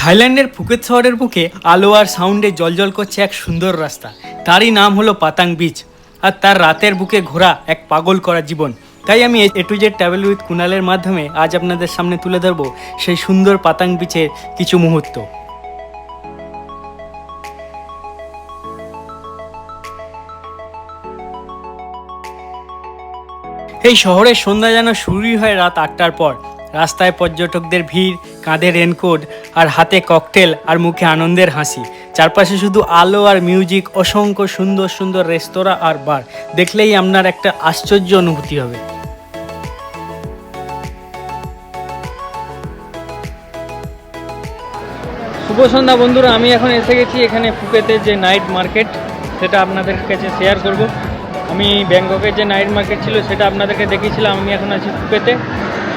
থাইল্যান্ডের ফুকেত শহরের বুকে আলো আর সাউন্ডে জলজল করছে এক সুন্দর রাস্তা। তারই নাম হলো পাতাং বিচ আর তার রাতের বুকে ঘোরা এক পাগল করা জীবন। তাই আমি A to Z travel with কুনালের মাধ্যমে আজ আপনাদের সামনে তুলে ধরবো সেই সুন্দর পাতাং বিচের কিছু মুহূর্ত। এই শহরের সন্ধ্যা যেন শুরুই হয় রাত আটটার পর। রাস্তায় পর্যটকদের ভিড়, কাঁধে রেনকোট আর হাতে ককটেল আর মুখে আনন্দের হাসি। চারপাশে শুধু আলো আর মিউজিক অসংখ্য সুন্দর সুন্দর রেস্তোরাঁ আর বার। দেখলেই আপনার একটা আশ্চর্য অনুভূতি হবে। শুভ সন্ধ্যা বন্ধুরা, আমি এখন এসে গেছি এখানে ফুকেতে যে নাইট মার্কেট সেটা আপনাদের কাছে শেয়ার করব। আমি ব্যাংককের যে নাইট মার্কেট ছিল, সেটা আপনাদেরকে দেখিয়েছিলাম, আমি এখন আছি ফুকেতে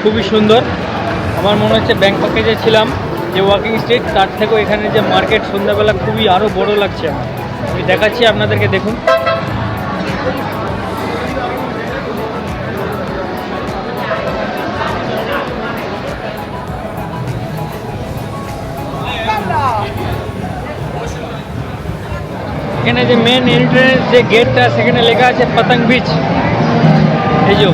খুবই সুন্দর। আমার মনে হচ্ছে ব্যাংককে যে ছিলাম যে ওয়াকিং স্ট্রিট, তার থেকেও এখানে যে মার্কেট সন্ধ্যাবেলা খুবই আরও বড় লাগছে। আমি দেখাচ্ছি আপনাদেরকে, দেখুন। এখানে যে মেন এন্ট্রেন্স যে গেটটা সেখানে লেখা আছে পতং বিচ এই যে।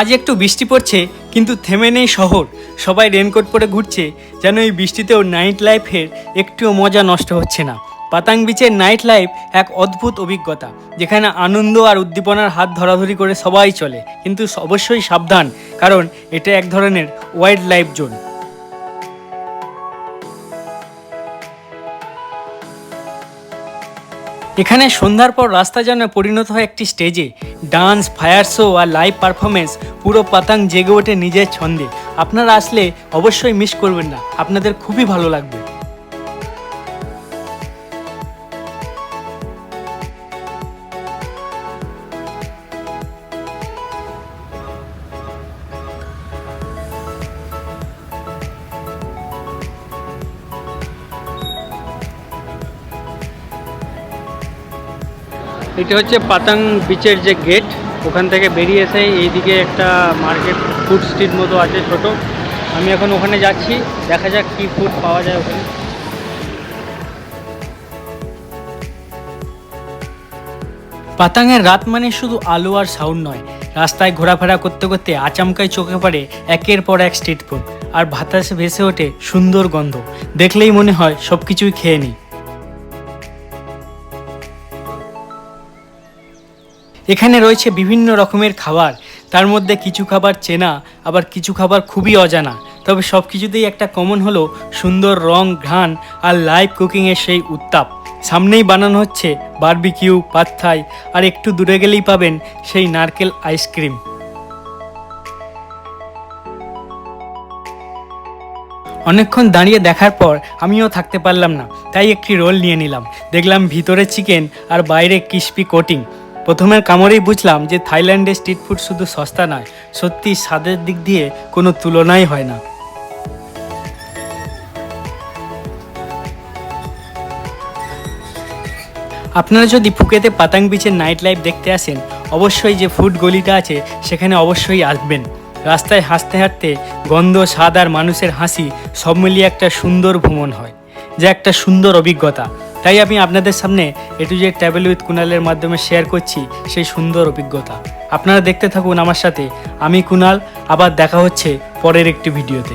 আজ একটু বৃষ্টি পড়ছে, কিন্তু থেমে নেই শহর। সবাই রেনকোট পরে ঘুরছে, যেন এই বৃষ্টিতেও নাইট লাইফের একটুও মজা নষ্ট হচ্ছে না। পাতাং বিচের নাইট লাইফ এক অদ্ভুত অভিজ্ঞতা, যেখানে আনন্দ আর উদ্দীপনার হাত ধরাধরি করে সবাই চলে, কিন্তু অবশ্যই সাবধান, কারণ এটা এক ধরনের ওয়াইল্ড লাইফ জোন এখানে সন্ধ্যার পর রাস্তা যেন পরিণত হয় একটি স্টেজে ডান্স ফায়ার শো আর লাইভ পারফরমেন্স পুরো পাতাং জেগে ওঠে নিজের ছন্দে। আপনারা আসলে অবশ্যই মিস করবেন না। আপনাদের খুবই ভালো লাগবে। এটা হচ্ছে পাতাং বিচের যে গেট ওখান থেকে বেরিয়ে এসে এইদিকে একটা মার্কেট ফুড স্ট্রিট মতো আছে ছোট। আমি এখন ওখানে যাচ্ছি, দেখা যাক কী ফুড পাওয়া যায় ওখানে। পাতাঙের রাত মানে শুধু আলো আর সাউন্ড নয়, রাস্তায় ঘোরাফেরা করতে করতে আচমকাই চোখে পড়ে একের পর এক স্ট্রিট ফুড আর বাতাসে ভেসে ওঠে সুন্দর গন্ধ। দেখলেই মনে হয় সব কিছুই খেয়ে নিই। এখানে রয়েছে বিভিন্ন রকমের খাবার। তার মধ্যে কিছু খাবার চেনা, আবার কিছু খাবার খুবই অজানা। তবে সব কিছুতেই একটা কমন হলো সুন্দর রং, ঘ্রাণ আর লাইভ কুকিংয়ের সেই উত্তাপ। সামনেই বানানো হচ্ছে বারবিকিউ পাত্থাই আর একটু দূরে গেলেই পাবেন সেই নারকেল আইসক্রিম অনেকক্ষণ দাঁড়িয়ে দেখার পর আমিও থাকতে পারলাম না, তাই একটি রোল নিয়ে নিলাম। দেখলাম ভিতরে চিকেন আর বাইরে ক্রিস্পি কোটিং প্রথমের কামড়েই বুঝলাম যে থাইল্যান্ডে স্ট্রিট ফুড শুধু সস্তা নয়, সত্যি স্বাদের দিক দিয়ে কোনো তুলনাই হয় না। আপনারা যদি ফুকেতে পাতাং বিচের নাইট লাইফ দেখতে আসেন, অবশ্যই যে ফুড গলিটা আছে, সেখানে অবশ্যই আসবেন। রাস্তায় হাসতে হাঁটতে গন্ধ, স্বাদ আর মানুষের হাসি সব মিলিয়ে একটা সুন্দর ভ্রমণ হয়, যা একটা সুন্দর অভিজ্ঞতা। তাই আমি আপনাদের সামনে এটু যে ট্রাভেল উইথ কুনালের মাধ্যমে শেয়ার করছি সেই সুন্দর অভিজ্ঞতা। আপনারা দেখতে থাকুন আমার সাথে। আমি কুনাল, আবার দেখা হচ্ছে পরের একটি ভিডিওতে